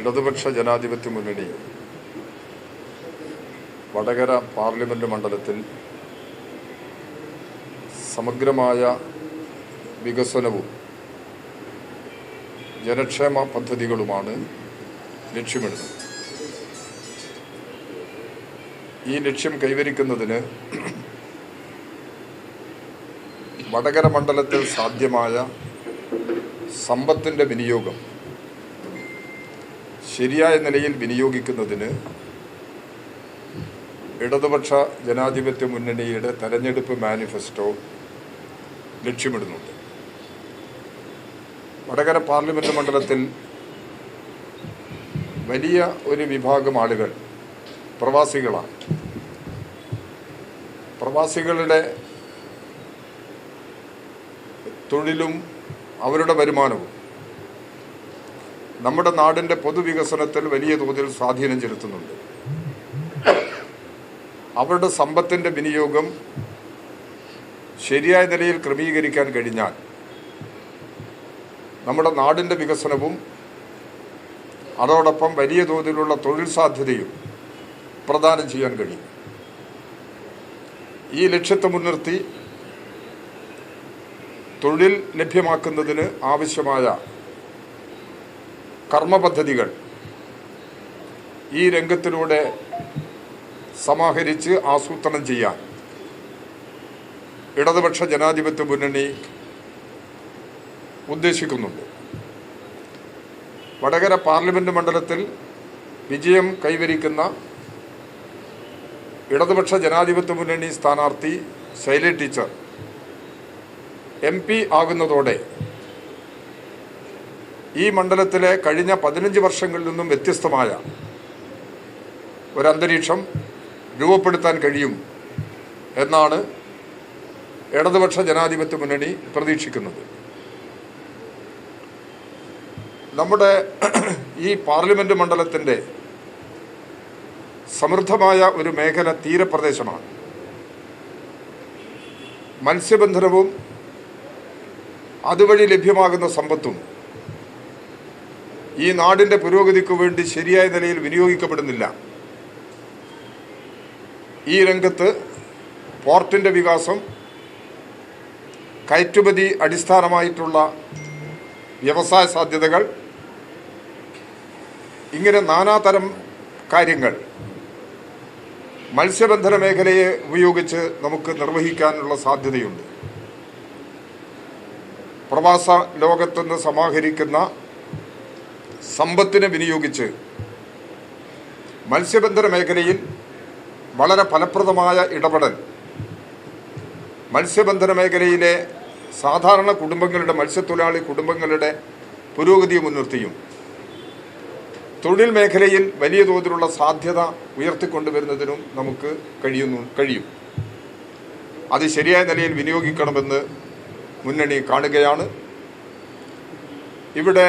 ഇടതുപക്ഷ ജനാധിപത്യ മുന്നണി വടകര പാർലമെന്റ് മണ്ഡലത്തിൽ സമഗ്രമായ വികസനവും ജനക്ഷേമ പദ്ധതികളുമാണ് ലക്ഷ്യമിടുന്നത്. ഈ ലക്ഷ്യം കൈവരിക്കുന്നതിന് വടകര മണ്ഡലത്തിൽ സാധ്യമായ സമ്പത്തിന്റെ വിനിയോഗം ശരിയായ നിലയിൽ വിനിയോഗിക്കുന്നതിന് ഇടതുപക്ഷ ജനാധിപത്യ മുന്നണിയുടെ തെരഞ്ഞെടുപ്പ് മാനിഫെസ്റ്റോ ലക്ഷ്യമിടുന്നുണ്ട്. വടകര പാർലമെന്റ് മണ്ഡലത്തിൽ വലിയ ഒരു വിഭാഗം ആളുകൾ പ്രവാസികളാണ്. പ്രവാസികളുടെ തൊഴിലും അവരുടെ വരുമാനവും നമ്മുടെ നാടിന്റെ പൊതുവികസനത്തിൽ വലിയ തോതിൽ സ്വാധീനം ചെലുത്തുന്നുണ്ട്. അവരുടെ സമ്പത്തിന്റെ വിനിയോഗം ശരിയായ നിലയിൽ ക്രമീകരിക്കാൻ കഴിഞ്ഞാൽ നമ്മുടെ നാടിന്റെ വികസനവും അതോടൊപ്പം വലിയ തോതിലുള്ള തൊഴിൽ സാധ്യതയും പ്രദാനം ചെയ്യാൻ കഴിയും. ഈ ലക്ഷ്യത്തെ മുൻനിർത്തി തൊഴിൽ ലഭ്യമാക്കുന്നതിന് ആവശ്യമായ കർമ്മപദ്ധതികൾ ഈ രംഗത്തിലൂടെ സമാഹരിച്ച് ആസൂത്രണം ചെയ്യാൻ. ഇടതുപക്ഷ ജനാധിപത്യ മുന്നണി ഉദ്ദേശിക്കുന്നുണ്ട്. വടകര പാർലമെന്റ് മണ്ഡലത്തിൽ വിജയം കൈവരിക്കുന്ന ഇടതുപക്ഷ ജനാധിപത്യ മുന്നണി സ്ഥാനാർത്ഥി ശൈല ടീച്ചർ എം പി ആകുന്നതോടെ ഈ മണ്ഡലത്തിലെ കഴിഞ്ഞ പതിനഞ്ച് വർഷങ്ങളിൽ നിന്നും വ്യത്യസ്തമായ ഒരന്തരീക്ഷം രൂപപ്പെടുത്താൻ കഴിയും എന്നാണ് ഇടതുപക്ഷ ജനാധിപത്യ മുന്നണി പ്രതീക്ഷിക്കുന്നത്. നമ്മുടെ ഈ പാർലമെന്റ് മണ്ഡലത്തിന്റെ സമൃദ്ധമായ ഒരു മേഖല തീരപ്രദേശമാണ്. മത്സ്യബന്ധനവും അതുവഴി ലഭ്യമാകുന്ന സമ്പത്തും ഈ നാടിന്റെ പുരോഗതിക്ക് വേണ്ടി ശരിയായ നിലയിൽ വിനിയോഗിക്കപ്പെടുന്നില്ല. ഈ രംഗത്ത് പോർട്ടിന്റെ വികാസം കയറ്റുമതി അടിസ്ഥാനമായിട്ടുള്ള വ്യവസായ സാധ്യതകൾ ഇങ്ങനെ നാനാതരം കാര്യങ്ങൾ മത്സ്യബന്ധന മേഖലയെ ഉപയോഗിച്ച് നമുക്ക് നിർവഹിക്കാനുള്ള സാധ്യതയുണ്ട്. പ്രവാസ ലോകത്തുനിന്ന് സമാഹരിക്കുന്ന സമ്പത്തിനെ വിനിയോഗിച്ച് മത്സ്യബന്ധന മേഖലയിൽ വളരെ ഫലപ്രദമായ ഇടപെടൽ. മത്സ്യബന്ധന മേഖലയിലെ സാധാരണ കുടുംബങ്ങളുടെ മത്സ്യത്തൊഴിലാളി കുടുംബങ്ങളുടെ പുരോഗതിയെ മുൻനിർത്തിയും. തൊഴിൽ മേഖലയിൽ വലിയ തോതിലുള്ള സാധ്യത ഉയർത്തിക്കൊണ്ടുവരുന്നതിനും നമുക്ക് കഴിയുന്നു കഴിയും. അത് ശരിയായ നിലയിൽ വിനിയോഗിക്കണമെന്ന് മുന്നണി കാണുകയാണ്. ഇവിടെ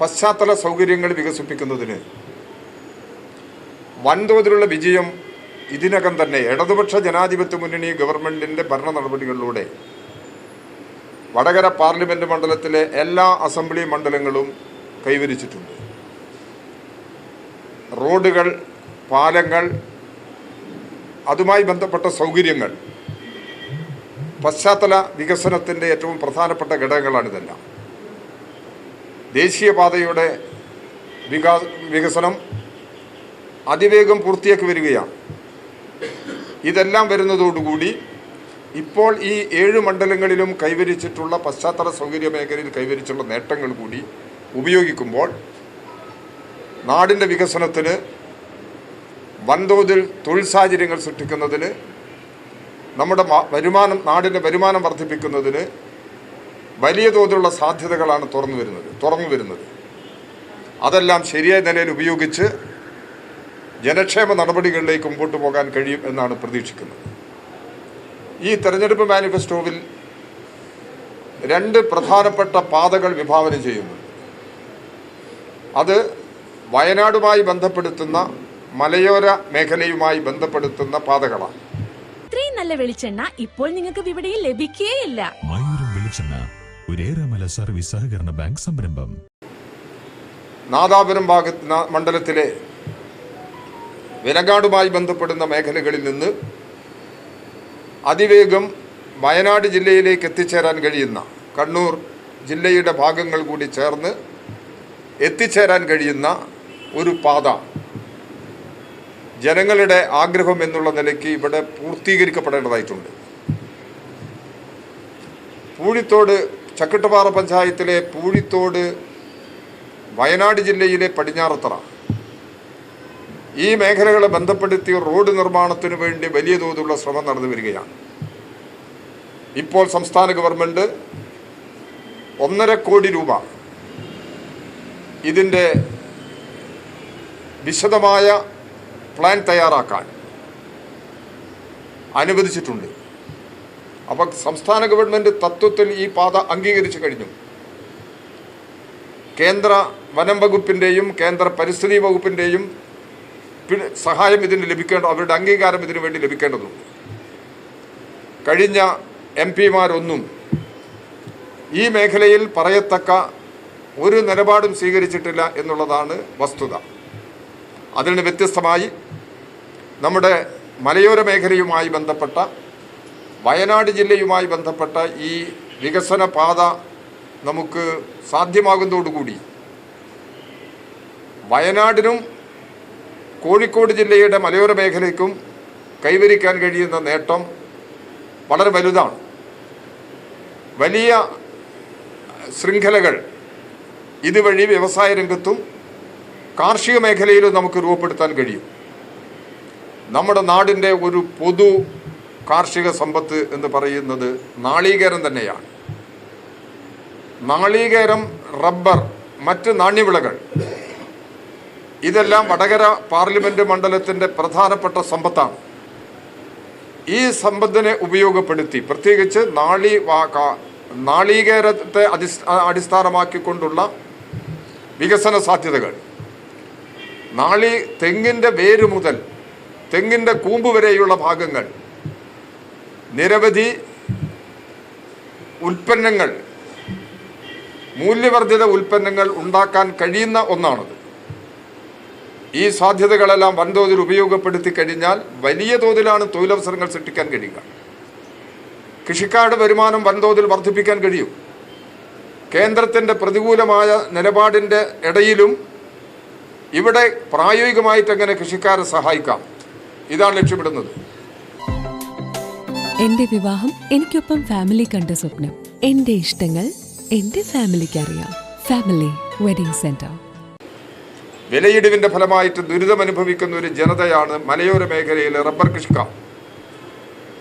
പശ്ചാത്തല സൗകര്യങ്ങൾ വികസിപ്പിക്കുന്നതിന് വൻതോതിലുള്ള വിജയം ഇതിനകം തന്നെ ഇടതുപക്ഷ ജനാധിപത്യ മുന്നണി ഗവൺമെന്റിന്റെ ഭരണ നടപടികളിലൂടെ വടകര പാർലമെന്റ് മണ്ഡലത്തിലെ എല്ലാ അസംബ്ലി മണ്ഡലങ്ങളും കൈവരിച്ചിട്ടുണ്ട്. റോഡുകൾ പാലങ്ങൾ അതുമായി ബന്ധപ്പെട്ട സൗകര്യങ്ങൾ പശ്ചാത്തല വികസനത്തിന്റെ ഏറ്റവും പ്രധാനപ്പെട്ട ഘടകങ്ങളാണിതെല്ലാം ദേശീയപാതയുടെ വികാ വികസനം അതിവേഗം പൂർത്തിയാക്കി വരികയാണ്. ഇതെല്ലാം വരുന്നതോടുകൂടി ഇപ്പോൾ ഈ ഏഴ് മണ്ഡലങ്ങളിലും കൈവരിച്ചിട്ടുള്ള പശ്ചാത്തല സൗകര്യ മേഖലയിൽ കൈവരിച്ചുള്ള നേട്ടങ്ങൾ കൂടി ഉപയോഗിക്കുമ്പോൾ നാടിന്റെ വികസനത്തിന് വൻതോതിൽ തൊഴിൽ സാഹചര്യങ്ങൾ സൃഷ്ടിക്കുന്നതിന് നമ്മുടെ വരുമാനം നാടിന്റെ വരുമാനം വർദ്ധിപ്പിക്കുന്നതിന് വലിയ തോതിലുള്ള സാധ്യതകളാണ് തുറന്നു വരുന്നത് തുറന്നു വരുന്നത്. അതെല്ലാം ശരിയായ നിലയിൽ ഉപയോഗിച്ച് ജനക്ഷേമ നടപടികളിലേക്ക് മുമ്പോട്ട് പോകാൻ കഴിയും എന്നാണ് പ്രതീക്ഷിക്കുന്നത്. ഈ തെരഞ്ഞെടുപ്പ് മാനിഫെസ്റ്റോവിൽ രണ്ട് പ്രധാനപ്പെട്ട പാതകൾ വിഭാവനം ചെയ്യുന്നു. അത് വയനാടുമായി ബന്ധപ്പെടുത്തുന്ന മലയോര മേഖലയുമായി ബന്ധപ്പെടുത്തുന്ന പാതകളാണ്. ഇത്രയും നല്ല വെളിച്ചെണ്ണ ഇപ്പോൾ നിങ്ങൾക്ക് ഇവിടെയും ലഭിക്കുകയില്ല മയൂരം വെളിച്ചെണ്ണ ഒരേറെമല സർവീസ് സഹകരണ ബാങ്ക് സംരംഭം. നാദാപുരം ഭാഗത്ത് മണ്ഡലത്തിലെ വിലങ്ങാടുമായി ബന്ധപ്പെടുന്ന മേഖലകളിൽ നിന്ന് അതിവേഗം വയനാട് ജില്ലയിലേക്ക് എത്തിച്ചേരാൻ കഴിയുന്ന കണ്ണൂർ ജില്ലയുടെ ഭാഗങ്ങൾ കൂടി ചേർന്ന് എത്തിച്ചേരാൻ കഴിയുന്ന ഒരു പാത. ജനങ്ങളുടെ ആഗ്രഹം എന്നുള്ള നിലയ്ക്ക് ഇവിടെ പൂർത്തീകരിക്കപ്പെടേണ്ടതായിട്ടുണ്ട്. പൂഴിത്തോട് ചക്കിട്ടപ്പാറ പഞ്ചായത്തിലെ പൂഴിത്തോട് വയനാട് ജില്ലയിലെ പടിഞ്ഞാറത്തറ. ഈ മേഖലകളെ ബന്ധപ്പെടുത്തി റോഡ് നിർമ്മാണത്തിനു വേണ്ടി വലിയ തോതിലുള്ള ശ്രമം നടന്നു വരികയാണ്. ഇപ്പോൾ സംസ്ഥാന ഗവൺമെന്റ് ഒന്നര കോടി രൂപ ഇതിന്റെ വിശദമായ പ്ലാൻ തയ്യാറാക്കാൻ അനുവദിച്ചിട്ടുണ്ട്. അപ്പോൾ സംസ്ഥാന ഗവൺമെന്റ് തത്വത്തിൽ ഈ പാത അംഗീകരിച്ചു കഴിഞ്ഞു. കേന്ദ്ര വനം വകുപ്പിന്റെയും കേന്ദ്ര പരിസ്ഥിതി വകുപ്പിന്റെയും സഹായം ഇതിന് ലഭിക്കേണ്ട അവരുടെ അംഗീകാരം ഇതിനു വേണ്ടി ലഭിക്കേണ്ടതുണ്ട്. കഴിഞ്ഞ എം പിമാരൊന്നും ഈ മേഖലയിൽ പറയത്തക്ക ഒരു നിലപാടും സ്വീകരിച്ചിട്ടില്ല എന്നുള്ളതാണ് വസ്തുത. അതിന് വ്യത്യസ്തമായി നമ്മുടെ മലയോര മേഖലയുമായി ബന്ധപ്പെട്ട വയനാട് ജില്ലയുമായി ബന്ധപ്പെട്ട ഈ വികസന പാത നമുക്ക് സാധ്യമാകുന്നതോടുകൂടി വയനാടിനും കോഴിക്കോട് ജില്ലയുടെ മലയോര മേഖലയ്ക്കും കൈവരിക്കാൻ കഴിയുന്ന നേട്ടം വളരെ വലുതാണ്. വലിയ ശൃംഖലകൾ ഇതുവഴി വ്യവസായ രംഗത്തും കാർഷിക മേഖലയിലും നമുക്ക് രൂപപ്പെടുത്താൻ കഴിയും. നമ്മുടെ നാടിന്റെ ഒരു പൊതു കാർഷിക സമ്പത്ത് എന്ന് പറയുന്നത് നാളികേരം തന്നെയാണ്. നാളികേരം റബ്ബർ മറ്റ് നാണ്യവിളകൾ ഇതെല്ലാം വടകര പാർലമെന്റ് മണ്ഡലത്തിന്റെ പ്രധാനപ്പെട്ട സമ്പത്താണ്. ഈ സമ്പത്തിനെ ഉപയോഗപ്പെടുത്തി പ്രത്യേകിച്ച് നാളി നാളികേരത്തെ അടിസ് അടിസ്ഥാനമാക്കിക്കൊണ്ടുള്ള വികസന സാധ്യതകൾ. നാളി തെങ്ങിന്റെ വേര് മുതൽ തെങ്ങിന്റെ കൂമ്പ് വരെയുള്ള ഭാഗങ്ങൾ നിരവധി ഉൽപ്പന്നങ്ങൾ മൂല്യവർദ്ധിത ഉൽപ്പന്നങ്ങൾ ഉണ്ടാക്കാൻ കഴിയുന്ന ഒന്നാണത്. ഈ സാധ്യതകളെല്ലാം വൻതോതിൽ ഉപയോഗപ്പെടുത്തി കഴിഞ്ഞാൽ വലിയ തോതിലാണ് തൊഴിലവസരങ്ങൾ സൃഷ്ടിക്കാൻ കഴിയുക. കൃഷിക്കാരുടെ വരുമാനം വൻതോതിൽ വർദ്ധിപ്പിക്കാൻ കഴിയും. കേന്ദ്രത്തിന്റെ പ്രതികൂലമായ നിലപാടിന്റെ ഇടയിലും ഇവിടെ പ്രായോഗികമായിട്ട് എങ്ങനെ കൃഷിക്കാരെ സഹായിക്കാം. ഇതാണ് ലക്ഷ്യമിടുന്നത്. എന്റെ വിവാഹം എനിക്കൊപ്പം ഫാമിലി കണ്ട സ്വപ്നം. എന്റെ ഇഷ്ടങ്ങൾ എന്റെ ഫാമിലിക്ക് അറിയാം. ഫാമിലി വെഡിങ് സെന്റർ വിലയിടിവിന്റെ ഫലമായിട്ട് ദുരിതം അനുഭവിക്കുന്ന ഒരു ജനതയാണ് മലയോര മേഖലയിലെ റബ്ബർ കൃഷിക്കാർ.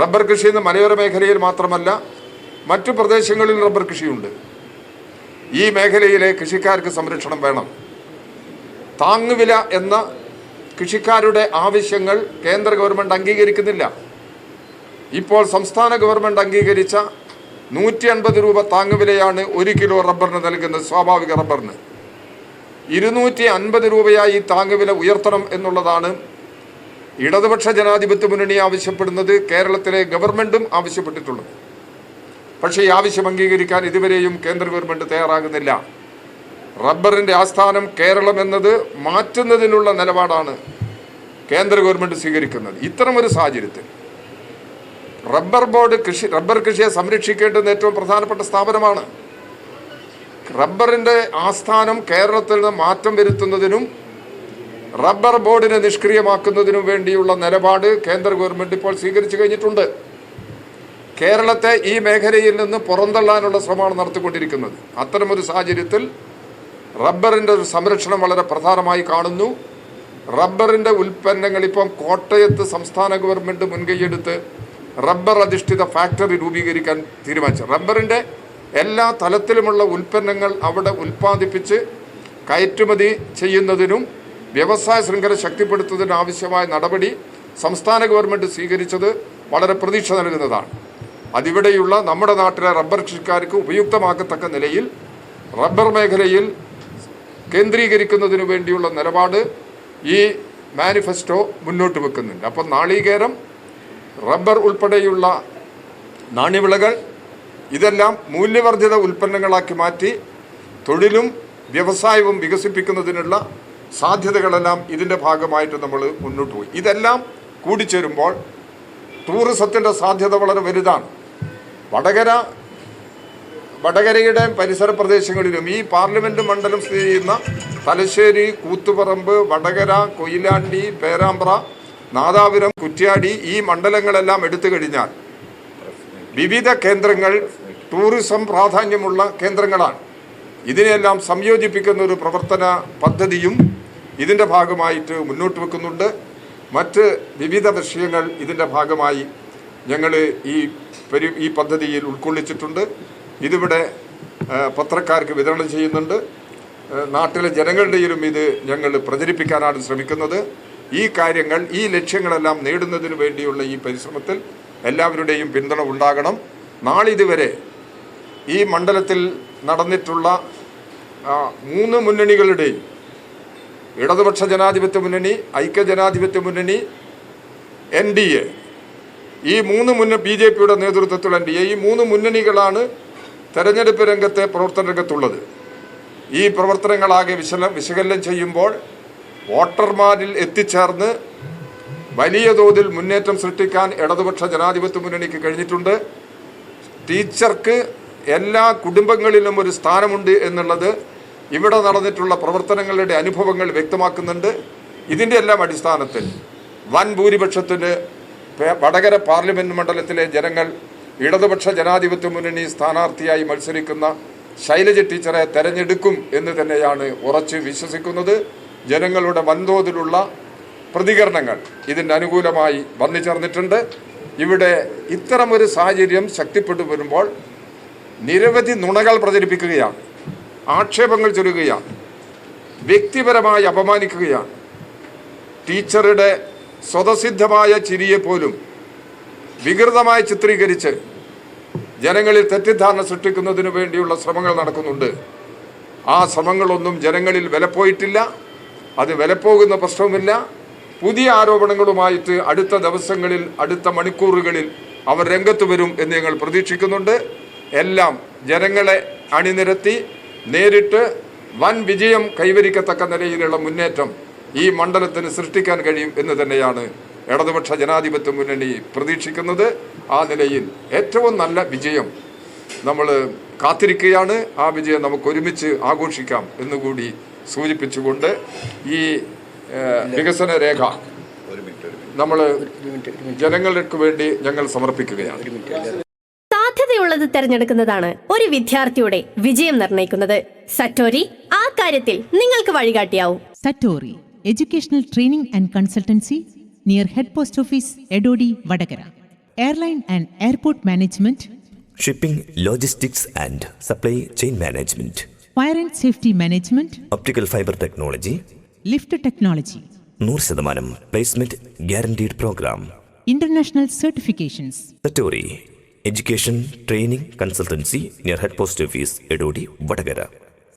റബ്ബർ കൃഷി ഇന്ന് മലയോര മേഖലയിൽ മാത്രമല്ല മറ്റു പ്രദേശങ്ങളിൽ റബ്ബർ കൃഷിയുണ്ട്. ഈ മേഖലയിലെ കൃഷിക്കാർക്ക് സംരക്ഷണം വേണം. താങ്ങുവില എന്ന കൃഷിക്കാരുടെ ആവശ്യങ്ങൾ കേന്ദ്ര ഗവൺമെന്റ് അംഗീകരിക്കുന്നില്ല. ഇപ്പോൾ സംസ്ഥാന ഗവൺമെന്റ് അംഗീകരിച്ച നൂറ്റി അൻപത് രൂപ താങ്ങുവിലയാണ് ഒരു കിലോ റബ്ബറിന് നൽകുന്നത് സ്വാഭാവിക റബ്ബറിന്. ഇരുന്നൂറ്റി അൻപത് രൂപയായി താങ്ങുവില ഉയർത്തണം എന്നുള്ളതാണ് ഇടതുപക്ഷ ജനാധിപത്യ മുന്നണി ആവശ്യപ്പെടുന്നത് കേരളത്തിലെ ഗവൺമെന്റും ആവശ്യപ്പെട്ടിട്ടുള്ളത്. പക്ഷേ ഈ ആവശ്യം അംഗീകരിക്കാൻ ഇതുവരെയും കേന്ദ്ര ഗവൺമെന്റ് തയ്യാറാകുന്നില്ല. റബ്ബറിന്റെ ആസ്ഥാനം കേരളം എന്നത് മാറ്റുന്നതിനുള്ള നിലപാടാണ് കേന്ദ്ര ഗവൺമെന്റ് സ്വീകരിക്കുന്നത്. ഇത്തരമൊരു സാഹചര്യത്തിൽ റബ്ബർ ബോർഡ് കൃഷി റബ്ബർ കൃഷിയെ സംരക്ഷിക്കേണ്ടുന്ന ഏറ്റവും പ്രധാനപ്പെട്ട സ്ഥാപനമാണ്. റബ്ബറിന്റെ ആസ്ഥാനം കേരളത്തിൽ നിന്ന് മാറ്റം വരുത്തുന്നതിനും റബ്ബർ ബോർഡിനെ നിഷ്ക്രിയമാക്കുന്നതിനും വേണ്ടിയുള്ള നിലപാട് കേന്ദ്ര ഗവൺമെന്റ് ഇപ്പോൾ സ്വീകരിച്ചു കഴിഞ്ഞിട്ടുണ്ട്. കേരളത്തെ ഈ മേഖലയിൽ നിന്ന് പുറന്തള്ളാനുള്ള ശ്രമമാണ് നടത്തിക്കൊണ്ടിരിക്കുന്നത്. അത്തരമൊരു സാഹചര്യത്തിൽ റബ്ബറിന്റെ ഒരു സംരക്ഷണം വളരെ പ്രധാനമായി കാണുന്നു. റബ്ബറിന്റെ ഉൽപ്പന്നങ്ങൾ ഇപ്പം കോട്ടയത്ത് സംസ്ഥാന ഗവൺമെന്റ് മുൻകൈയെടുത്ത് റബ്ബർ അധിഷ്ഠിത ഫാക്ടറി രൂപീകരിക്കാൻ തീരുമാനിച്ചു. റബ്ബറിന്റെ എല്ലാ തലത്തിലുമുള്ള ഉൽപ്പന്നങ്ങൾ അവിടെ ഉൽപ്പാദിപ്പിച്ച് കയറ്റുമതി ചെയ്യുന്നതിനും വ്യവസായ ശൃംഖല ശക്തിപ്പെടുത്തുന്നതിന് ആവശ്യമായ നടപടി സംസ്ഥാന ഗവൺമെന്റ് സ്വീകരിച്ചത് വളരെ പ്രതീക്ഷ നൽകുന്നതാണ്. അതിവിടെയുള്ള നമ്മുടെ നാട്ടിലെ റബ്ബർ കൃഷിക്കാർക്ക് ഉപയുക്തമാക്കത്തക്ക നിലയിൽ റബ്ബർ മേഖലയിൽ കേന്ദ്രീകരിക്കുന്നതിനു വേണ്ടിയുള്ള നിലപാട് ഈ മാനിഫെസ്റ്റോ മുന്നോട്ട് വെക്കുന്നുണ്ട്. അപ്പം നാളികേരം റബ്ബർ ഉൾപ്പെടെയുള്ള നാണ്യവിളകൾ ഇതെല്ലാം മൂല്യവർദ്ധിത ഉൽപ്പന്നങ്ങളാക്കി മാറ്റി തൊഴിലും വ്യവസായവും വികസിപ്പിക്കുന്നതിനുള്ള സാധ്യതകളെല്ലാം ഇതിന്റെ ഭാഗമായിട്ട് നമ്മൾ മുന്നോട്ട് പോയി. ഇതെല്ലാം കൂടിച്ചേരുമ്പോൾ ടൂറിസത്തിന്റെ സാധ്യത വളരെ വലുതാണ്. വടകര വടകരയുടെ പരിസര പ്രദേശങ്ങളിലും ഈ പാർലമെന്റ് മണ്ഡലം സ്ഥിതി ചെയ്യുന്ന തലശ്ശേരി കൂത്തുപറമ്പ് വടകര കൊയിലാണ്ടി പേരാമ്പ്ര നാദാപുരം കുറ്റ്യാടി ഈ മണ്ഡലങ്ങളെല്ലാം എടുത്തു കഴിഞ്ഞാൽ വിവിധ കേന്ദ്രങ്ങൾ ടൂറിസം പ്രാധാന്യമുള്ള കേന്ദ്രങ്ങളാണ്. ഇതിനെയെല്ലാം സംയോജിപ്പിക്കുന്ന ഒരു പ്രവർത്തന പദ്ധതിയും ഇതിന്റെ ഭാഗമായിട്ട് മുന്നോട്ട് വെക്കുന്നുണ്ട്. മറ്റ് വിവിധ വിഷയങ്ങൾ ഇതിന്റെ ഭാഗമായി ഞങ്ങൾ ഈ പരി ഈ പദ്ധതിയിൽ ഉൾക്കൊള്ളിച്ചിട്ടുണ്ട്. ഇതിവിടെ പത്രക്കാർക്ക് വിതരണം ചെയ്യുന്നുണ്ട്. നാട്ടിലെ ജനങ്ങളുടെയും ഇത് ഞങ്ങൾ പ്രചരിപ്പിക്കാനാണ് ശ്രമിക്കുന്നത്. ഈ കാര്യങ്ങൾ ഈ ലക്ഷ്യങ്ങളെല്ലാം നേടുന്നതിന് വേണ്ടിയുള്ള ഈ പരിശ്രമത്തിൽ എല്ലാവരുടെയും പിന്തുണ ഉണ്ടാകണം. നാളിതുവരെ ഈ മണ്ഡലത്തിൽ നടന്നിട്ടുള്ള മൂന്ന് മുന്നണികളുടെയും ഇടതുപക്ഷ ജനാധിപത്യ മുന്നണി ഐക്യജനാധിപത്യ മുന്നണി എൻ ഡി എ ഈ മൂന്ന് മുന്ന ബി ജെ പിയുടെ നേതൃത്വത്തിൽ എൻ ഡി എ ഈ മൂന്ന് മുന്നണികളാണ് തെരഞ്ഞെടുപ്പ് രംഗത്തെ പ്രവർത്തന രംഗത്തുള്ളത് ഈ പ്രവർത്തനങ്ങളാകെ വിശല വിശകലനം ചെയ്യുമ്പോൾ വോട്ടർമാരിൽ എത്തിച്ചേർന്ന് വലിയ തോതിൽ മുന്നേറ്റം സൃഷ്ടിക്കാൻ ഇടതുപക്ഷ ജനാധിപത്യ മുന്നണിക്ക് കഴിഞ്ഞിട്ടുണ്ട്. ടീച്ചർക്ക് എല്ലാ കുടുംബങ്ങളിലും ഒരു സ്ഥാനമുണ്ട് എന്നുള്ളത് ഇവിടെ നടന്നിട്ടുള്ള പ്രവർത്തനങ്ങളുടെ അനുഭവങ്ങൾ വ്യക്തമാക്കുന്നുണ്ട്. ഇതിന്റെ എല്ലാം അടിസ്ഥാനത്തിൽ വൻ ഭൂരിപക്ഷത്തിന് വടകര പാർലമെന്റ് മണ്ഡലത്തിലെ ജനങ്ങൾ ഇടതുപക്ഷ ജനാധിപത്യ മുന്നണി സ്ഥാനാർത്ഥിയായി മത്സരിക്കുന്ന ശൈലജ ടീച്ചറെ തെരഞ്ഞെടുക്കും എന്ന് തന്നെയാണ് ഉറച്ച് വിശ്വസിക്കുന്നത്. ജനങ്ങളുടെ വൻതോതിലുള്ള പ്രതികരണങ്ങൾ ഇതിന് അനുകൂലമായി വന്നു ചേർന്നിട്ടുണ്ട്. ഇവിടെ ഇത്തരമൊരു സാഹചര്യം ശക്തിപ്പെട്ടു വരുമ്പോൾ നിരവധി നുണകൾ പ്രചരിപ്പിക്കുകയാണ് ആക്ഷേപങ്ങൾ ചൊല്ലുകയാണ് വ്യക്തിപരമായി അപമാനിക്കുകയാണ്. ടീച്ചറുടെ സ്വതസിദ്ധമായ ചിരിയെ പോലും വികൃതമായി ചിത്രീകരിച്ച് ജനങ്ങളിൽ തെറ്റിദ്ധാരണ സൃഷ്ടിക്കുന്നതിന് വേണ്ടിയുള്ള ശ്രമങ്ങൾ നടക്കുന്നുണ്ട്. ആ ശ്രമങ്ങളൊന്നും ജനങ്ങളിൽ വിലപ്പോയിട്ടില്ല. അത് വിലപ്പോകുന്ന പ്രശ്നവുമില്ല. പുതിയ ആരോപണങ്ങളുമായിട്ട് അടുത്ത ദിവസങ്ങളിൽ അടുത്ത മണിക്കൂറുകളിൽ അവർ രംഗത്ത് വരും എന്ന് ഞങ്ങൾ പ്രതീക്ഷിക്കുന്നുണ്ട്. എല്ലാം ജനങ്ങളെ അണിനിരത്തി നേരിട്ട് വൻ വിജയം കൈവരിക്കത്തക്ക നിലയിലുള്ള മുന്നേറ്റം ഈ മണ്ഡലത്തിന് സൃഷ്ടിക്കാൻ കഴിയും എന്ന് തന്നെയാണ് ഇടതുപക്ഷ ജനാധിപത്യ മുന്നണി പ്രതീക്ഷിക്കുന്നത്. ആ നിലയിൽ ഏറ്റവും നല്ല വിജയം നമ്മൾ കാത്തിരിക്കുകയാണ്. ആ വിജയം നമുക്ക് ഒരുമിച്ച് ആഘോഷിക്കാം എന്നുകൂടി സൂചിപ്പിച്ചുകൊണ്ട് ഈ വികസന രേഖ നമ്മൾ ജനങ്ങൾക്ക് വേണ്ടി ഞങ്ങൾ സമർപ്പിക്കുകയാണ്. സാധ്യതയുള്ളത് തിരഞ്ഞെടുക്കുന്നതാണ് ഒരു വിദ്യാർത്ഥിയുടെ വിജയം നിർണയിക്കുന്നത്. സറ്റോരി ആ കാര്യത്തിൽ നിങ്ങൾക്ക് വഴികാട്ടിയാവും. Satori educational training and consultancy near head post office Edodi Vadakara. Airline and airport management. Shipping logistics and supply chain management. Fire and safety management optical fibre technology lift technology നൂറ് ശതമാനം placement guaranteed programme international certifications education training consultancy near head post office Edodi Vadakara